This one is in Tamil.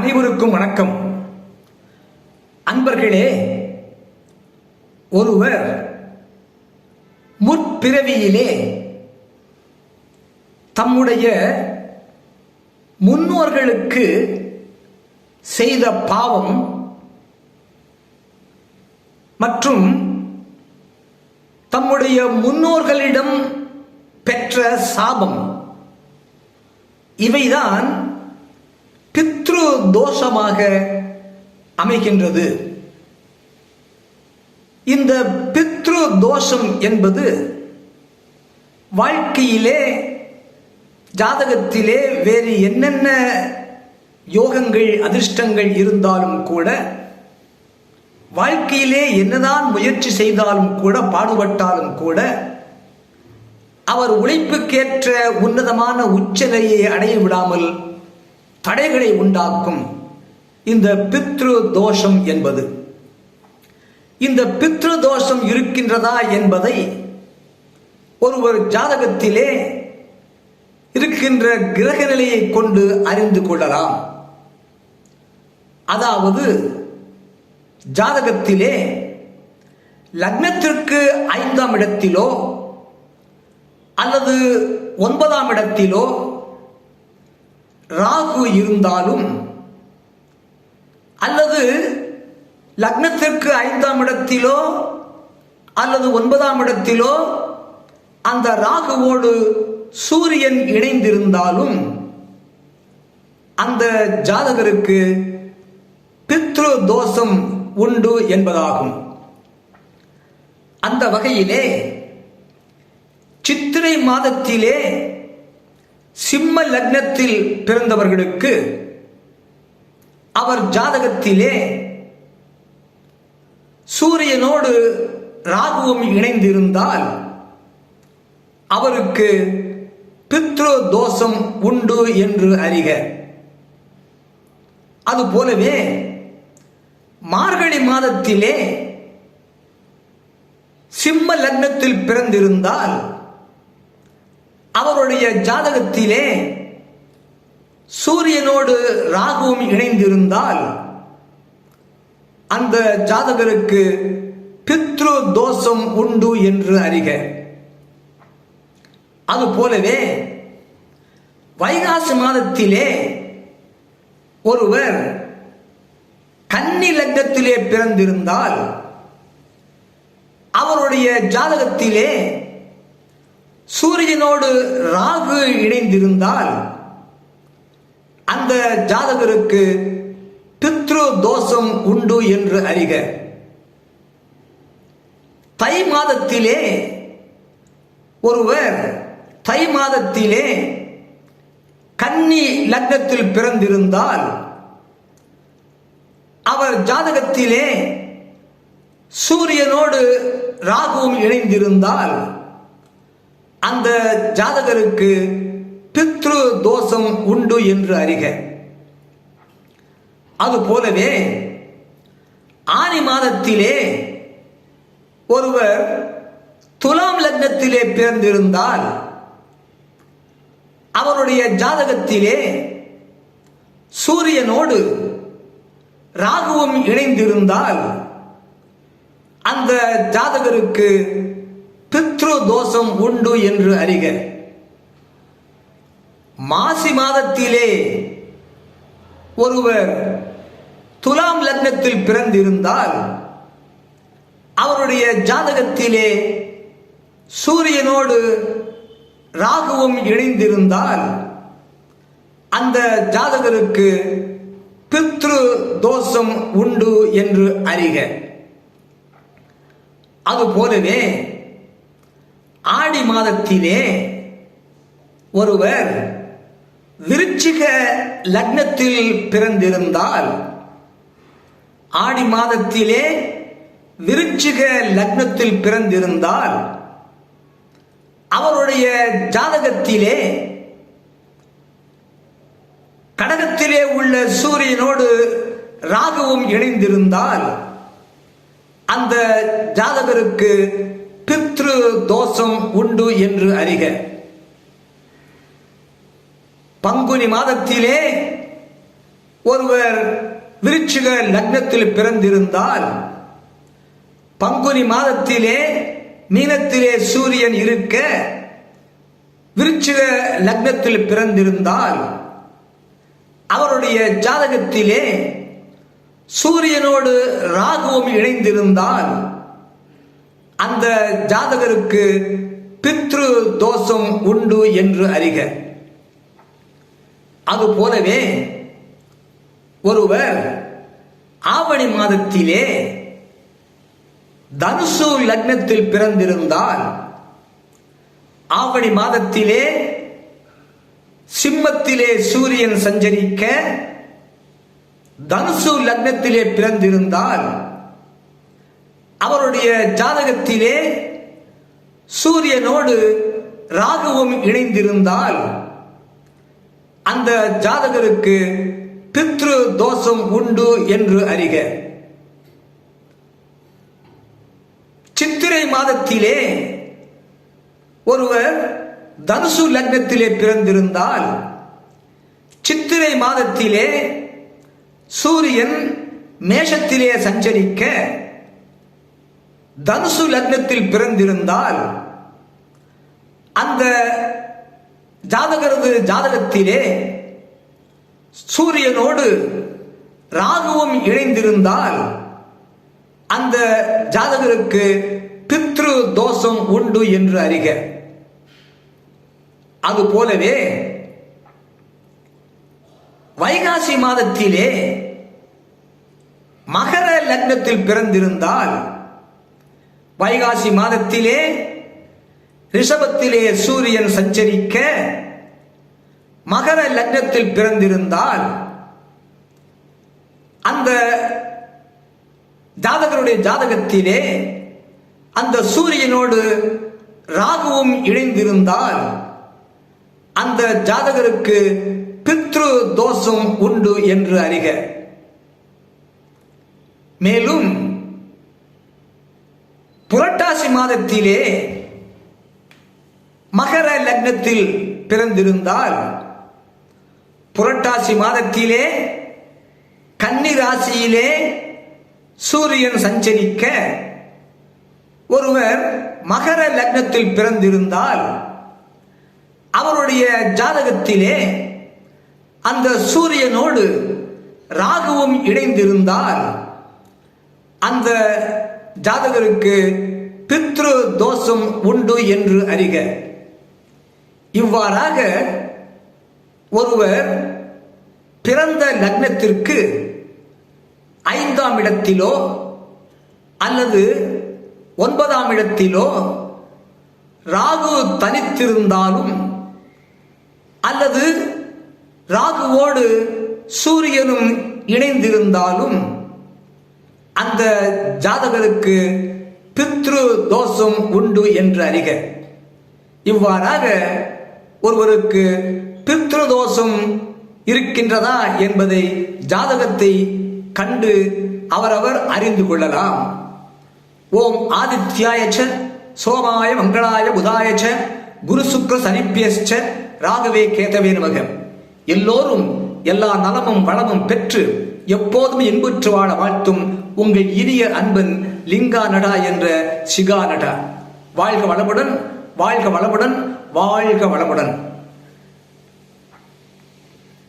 அனைவருக்கும் வணக்கம். அன்பர்களே ஒருவர் முற்பிறவியிலே தம்முடைய முன்னோர்களுக்கு செய்த பாவம் மற்றும் தம்முடைய முன்னோர்களிடம் பெற்ற சாபம். இவைதான் தோஷமாக அமைகின்றது. இந்த பித்ரு தோஷம் என்பது வாழ்க்கையிலே ஜாதகத்திலே வேறு என்னென்ன யோகங்கள் அதிர்ஷ்டங்கள் இருந்தாலும் கூட வாழ்க்கையிலே என்னதான் முயற்சி செய்தாலும் கூட பாடுபட்டாலும் கூட அவர் உழைப்புக்கேற்ற உன்னதமான உச்சநிலையை அடைய விடாமல் தடைகளை உண்டாக்கும். இந்த பித்ரு தோஷம் என்பது. இந்த பித்ரு தோஷம் இருக்கின்றதா என்பதை ஒருவர் ஜாதகத்திலே இருக்கின்ற கிரக நிலையை கொண்டு அறிந்து கொள்ளலாம். அதாவது ஜாதகத்திலே லக்னத்திற்கு ஐந்தாம் இடத்திலோ அல்லது ஒன்பதாம் இடத்திலோ ராகு இருந்தாலும் அல்லது லக்னத்திற்கு ஐந்தாம் இடத்திலோ அல்லது ஒன்பதாம் இடத்திலோ அந்த ராகுவோடு சூரியன் இணைந்திருந்தாலும் அந்த ஜாதகருக்கு பித்ரு தோஷம் உண்டு என்பதாகும். அந்த வகையிலே சித்திரை மாதத்திலே சிம்ம லக்னத்தில் பிறந்தவர்களுக்கு அவர் ஜாதகத்திலே சூரியனோடு ராகுவும் இணைந்திருந்தால் அவருக்கு பித்ரு தோஷம் உண்டு என்று அறிக. அதுபோலவே மார்கழி மாதத்திலே சிம்ம லக்னத்தில் பிறந்திருந்தால் அவருடைய ஜாதகத்திலே சூரியனோடு ராகுவும் இணைந்திருந்தால் அந்த ஜாதகருக்கு பித்ரு தோஷம் உண்டு என்று அறிக. அதுபோலவே வைகாசி மாதத்திலே ஒருவர் கன்னி லக்னத்திலே பிறந்திருந்தால் அவருடைய ஜாதகத்திலே சூரியனோடு ராகு இணைந்திருந்தால் அந்த ஜாதகருக்கு பித்ரு தோஷம் உண்டு என்று அறிக. தை மாதத்திலே ஒருவர் தை மாதத்திலே கன்னி லக்னத்தில் பிறந்திருந்தால் அவர் ஜாதகத்திலே சூரியனோடு ராகுவும் இணைந்திருந்தால் அந்த ஜாதகருக்கு பித்ரு தோஷம் உண்டு என்று அறிக. அதுபோலவே ஆனி மாதத்திலே ஒருவர் துலாம் லக்னத்திலே பிறந்திருந்தால் அவருடைய ஜாதகத்திலே சூரியனோடு ராகுவும் இணைந்திருந்தால் அந்த ஜாதகருக்கு பித்ரு தோஷம் உண்டு என்று அறிக. மாசி மாதத்திலே ஒருவர் துலாம் லக்னத்தில் பிறந்திருந்தால் அவருடைய ஜாதகத்திலே சூரியனோடு ராகுவும் இணைந்திருந்தால் அந்த ஜாதகருக்கு பித்ரு தோஷம் உண்டு என்று அறிக. அதுபோலவே ஆடி மாதத்திலே ஒருவர் விருச்சிக லக்னத்தில் பிறந்திருந்தால் ஆடி மாதத்திலே விருச்சிக லக்னத்தில் பிறந்திருந்தால் அவருடைய ஜாதகத்திலே கடகத்திலே உள்ள சூரியனோடு ராகுவும் இணைந்திருந்தால் அந்த ஜாதகருக்கு பித்ரு தோஷம் உண்டு என்று அறிக. பங்குனி மாதத்திலே ஒருவர் விருச்சிக லக்னத்தில் பிறந்திருந்தால் பங்குனி மாதத்திலே மீனத்திலே சூரியன் இருக்க விருச்சிக லக்னத்தில் பிறந்திருந்தால் அவருடைய ஜாதகத்திலே சூரியனோடு ராகுவும் இணைந்திருந்தால் அந்த ஜாதகருக்கு பித்ரு தோஷம் உண்டு என்று அறிக. அது போலவே ஒருவர் ஆவணி மாதத்திலே தனுசு லக்னத்தில் பிறந்திருந்தால் ஆவணி மாதத்திலே சிம்மத்திலே சூரியன் சஞ்சரிக்க தனுசு லக்னத்திலே பிறந்திருந்தால் அவருடைய ஜாதகத்திலே சூரியனோடு ராகுவும் இணைந்திருந்தால் அந்த ஜாதகருக்கு பித்ரு தோஷம் உண்டு என்று அறிக. சித்திரை மாதத்திலே ஒருவர் தனுசு லக்னத்திலே பிறந்திருந்தால் சித்திரை மாதத்திலே சூரியன் மேஷத்திலே சஞ்சரிக்க தனுசு லக்னத்தில் பிறந்திருந்தால் அந்த ஜாதகரது ஜாதகத்திலே சூரியனோடு ராகுவும் இணைந்திருந்தால் அந்த ஜாதகருக்கு பித்ரு தோஷம் உண்டு என்று அறிக. அது போலவே வைகாசி மாதத்திலே மகர லக்னத்தில் பிறந்திருந்தால் வைகாசி மாதத்திலே ரிஷபத்திலே சூரியன் சஞ்சரிக்க மகர லக்னத்தில் பிறந்திருந்தால் அந்த ஜாதகருடைய ஜாதகத்திலே அந்த சூரியனோடு ராகுவும் இணைந்திருந்தால் அந்த ஜாதகருக்கு பித்ரு தோஷம் உண்டு என்று அறிக. மேலும் புரட்டாசி மாதத்திலே மகர லக்னத்தில் பிறந்திருந்தால் புரட்டாசி மாதத்திலே கன்னி ராசியிலே சூரியன் சஞ்சரிக்க ஒருவர் மகர லக்னத்தில் பிறந்திருந்தால் அவருடைய ஜாதகத்திலே அந்த சூரியனோடு ராகுவும் இணைந்திருந்தால் அந்த ஜாதகருக்கு பித்ரு தோஷம் உண்டு என்று அறிக. இவ்வாறாக ஒருவர் பிறந்த லக்னத்திற்கு ஐந்தாம் இடத்திலோ அல்லது ஒன்பதாம் இடத்திலோ ராகு தனித்திருந்தாலும் அல்லது ராகுவோடு சூரியனும் இணைந்திருந்தாலும் அந்த ஜாதகருக்கு பித்ரு தோஷம் உண்டு என்று அறிக. இவ்வாறாக ஒருவருக்கு பித்ரு தோஷம் இருக்கின்றதா என்பதை ஜாதகத்தை கண்டு அவரவர் அறிந்து கொள்ளலாம். ஓம் ஆதித்யாயச்ச சோமாய மங்களாய புதாயச்ச குரு சுக்ர சனிப்பியச்ச ராகவே கேதவே நமக. எல்லோரும் எல்லா நலமும் வளமும் பெற்று எப்போதும் இன்புற்று வாழ வாழ்த்தும் உங்கள் இனிய அன்பன் லிங்கா நடா என்ற சிகா நடா. வாழ்க வளமுடன் வாழ்க வளமுடன் வாழ்க வளமுடன்.